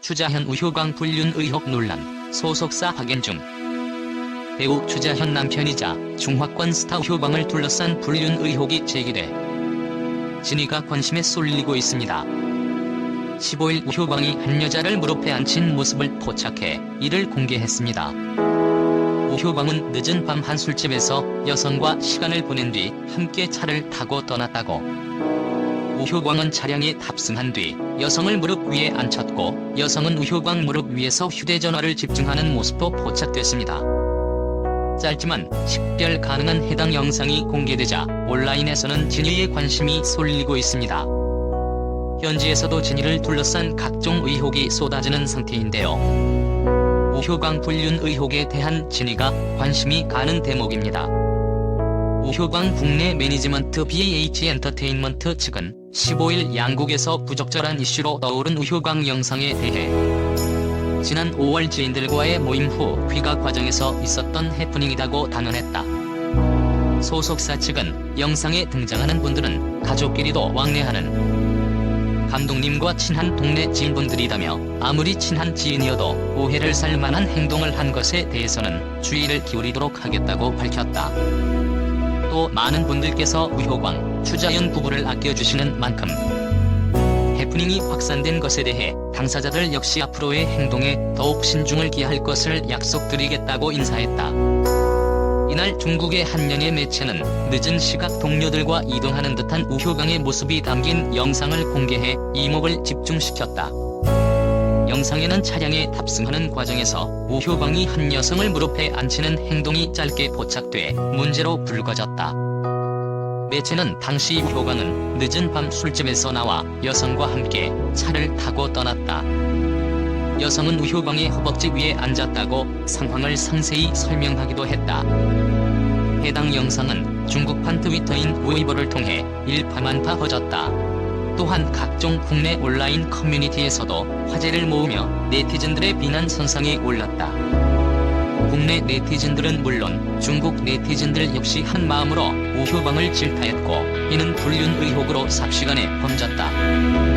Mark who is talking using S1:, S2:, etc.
S1: 추자현 우효광 불륜 의혹 논란, 소속사 확인 중. 배우 추자현 남편이자 중화권 스타 우효광을 둘러싼 불륜 의혹이 제기돼 진위가 관심에 쏠리고 있습니다. 15일 우효광이 한 여자를 무릎에 앉힌 모습을 포착해 이를 공개했습니다. 우효광은 늦은 밤 한 술집에서 여성과 시간을 보낸 뒤 함께 차를 타고 떠났다고. 우효광은 차량에 탑승한 뒤 여성을 무릎 위에 앉혔고 여성은 우효광 무릎 위에서 휴대전화를 집중하는 모습도 포착됐습니다. 짧지만 식별 가능한 해당 영상이 공개되자 온라인에서는 진위에 관심이 쏠리고 있습니다. 현지에서도 진위를 둘러싼 각종 의혹이 쏟아지는 상태인데요. 우효광 불륜 의혹에 대한 진위가 관심이 가는 대목입니다. 우효광 국내 매니지먼트 BH 엔터테인먼트 측은 15일 양국에서 부적절한 이슈로 떠오른 우효광 영상에 대해 지난 5월 지인들과의 모임 후 귀가 과정에서 있었던 해프닝이라고 단언했다. 소속사 측은 영상에 등장하는 분들은 가족끼리도 왕래하는 감독님과 친한 동네 지인분들이라며 아무리 친한 지인이어도 오해를 살 만한 행동을 한 것에 대해서는 주의를 기울이도록 하겠다고 밝혔다. 또 많은 분들께서 우효광, 추자연 부부를 아껴주시는 만큼 해프닝이 확산된 것에 대해 당사자들 역시 앞으로의 행동에 더욱 신중을 기할 것을 약속드리겠다고 인사했다. 이날 중국의 한 연예 매체는 늦은 시각 동료들과 이동하는 듯한 우효광의 모습이 담긴 영상을 공개해 이목을 집중시켰다. 영상에는 차량에 탑승하는 과정에서 우효광이 한 여성을 무릎에 앉히는 행동이 짧게 포착돼 문제로 불거졌다. 매체는 당시 우효광은 늦은 밤 술집에서 나와 여성과 함께 차를 타고 떠났다. 여성은 우효광의 허벅지 위에 앉았다고 상황을 상세히 설명하기도 했다. 해당 영상은 중국판 트위터인 웨이보를 통해 일파만파 퍼졌다. 또한 각종 국내 온라인 커뮤니티에서도 화제를 모으며 네티즌들의 비난 선상에 올랐다. 국내 네티즌들은 물론 중국 네티즌들 역시 한 마음으로 우효광을 질타했고 이는 불륜 의혹으로 삽시간에 번졌다.